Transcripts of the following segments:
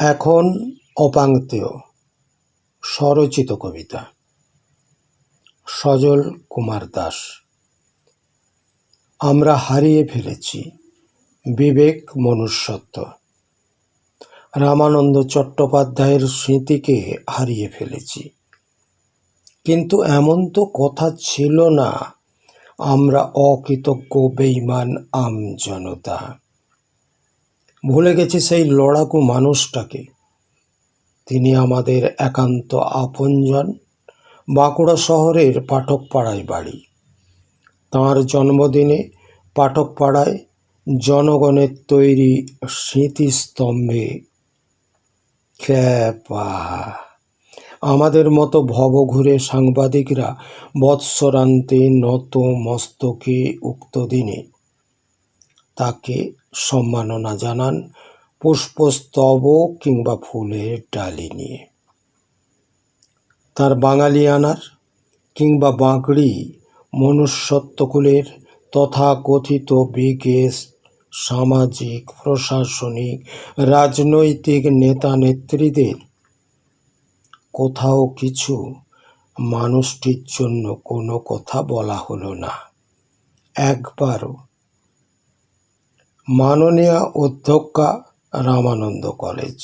এখন অপাঙ্ক্তেয় স্বরচিত কবিতা, সজল কুমার দাস। আমরা হারিয়ে ফেলেছি বিবেক মনুষ্যত্ব। রামানন্দ চট্টোপাধ্যায়ের স্মৃতিকে হারিয়ে ফেলেছি। কিন্তু এমন তো কথা ছিল না, আমরা অকৃতজ্ঞ বেইমান আম জনতা ভুলে গেছি সেই লড়াকু মানুষটাকে। তিনি আমাদের একান্ত আপনজন। বাঁকুড়া শহরের পাঠকপাড়ায় বাড়ি। তাঁর জন্মদিনে পাঠকপাড়ায় জনগণের তৈরি স্মৃতিস্তম্ভে খ্যাপা। আমাদের মতো ভবঘুরে সাংবাদিকরা বৎসরান্তে নত মস্তকে উক্ত দিনে তাকে সম্মাননা জানান পুষ্পস্তবক কিংবা ফুলের ডালি নিয়ে। তার বাঙালিয়ানার কিংবা বাঁকড়ি মনুষ্যত্বকুলের তথাকথিত বিকেশ সামাজিক, প্রশাসনিক, রাজনৈতিক নেতা নেত্রীদের কোথাও কিছু মানুষটির জন্য কোনো কথা বলা হলো না। একবারও মাননীয় অধ্যক্ষা রামানন্দ কলেজ।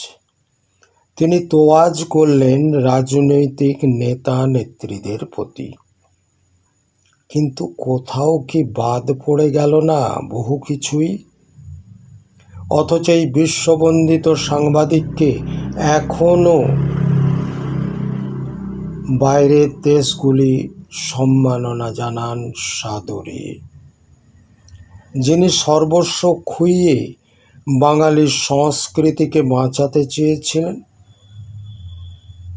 তিনি তোয়াজ করলেন রাজনৈতিক নেতা নেত্রীদের প্রতি। কিন্তু কোথাও কি বাদ পড়ে গেল না বহু কিছুই? অথচ এই বিশ্ববন্দিত সাংবাদিককে এখনও বাইরের দেশগুলি সম্মাননা জানান সাদরে। যিনি সর্বস্ব খুইয়ে বাঙালির সংস্কৃতিকে বাঁচাতে চেয়েছিলেন।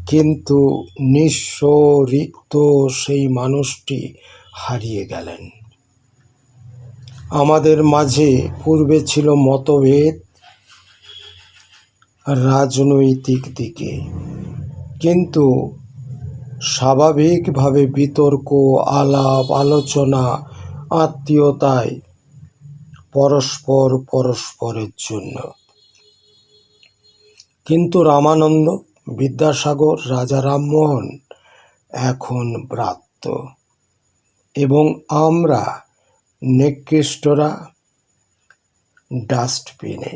কিন্তু নিঃস্ব রিক্ত সেই মানুষটি হারিয়ে গেলেন। আমাদের মাঝে পূর্বে ছিল মতভেদ রাজনৈতিক দিকে। কিন্তু স্বাভাবিকভাবে বিতর্ক, আলাপ, আলোচনা, আত্মীয়তায় পরস্পর পরস্পরের জন্য। কিন্তু রামানন্দ বিদ্যাসাগর রাজা রামমোহন এখন ব্রাত্য এবং আমরা নিকৃষ্টরা ডাস্টবিনে।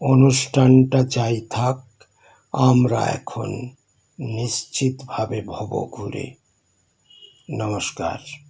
অনুষ্ঠানটা যাই থাক, আমরা এখন নিশ্চিতভাবে ভব ঘুরে নমস্কার।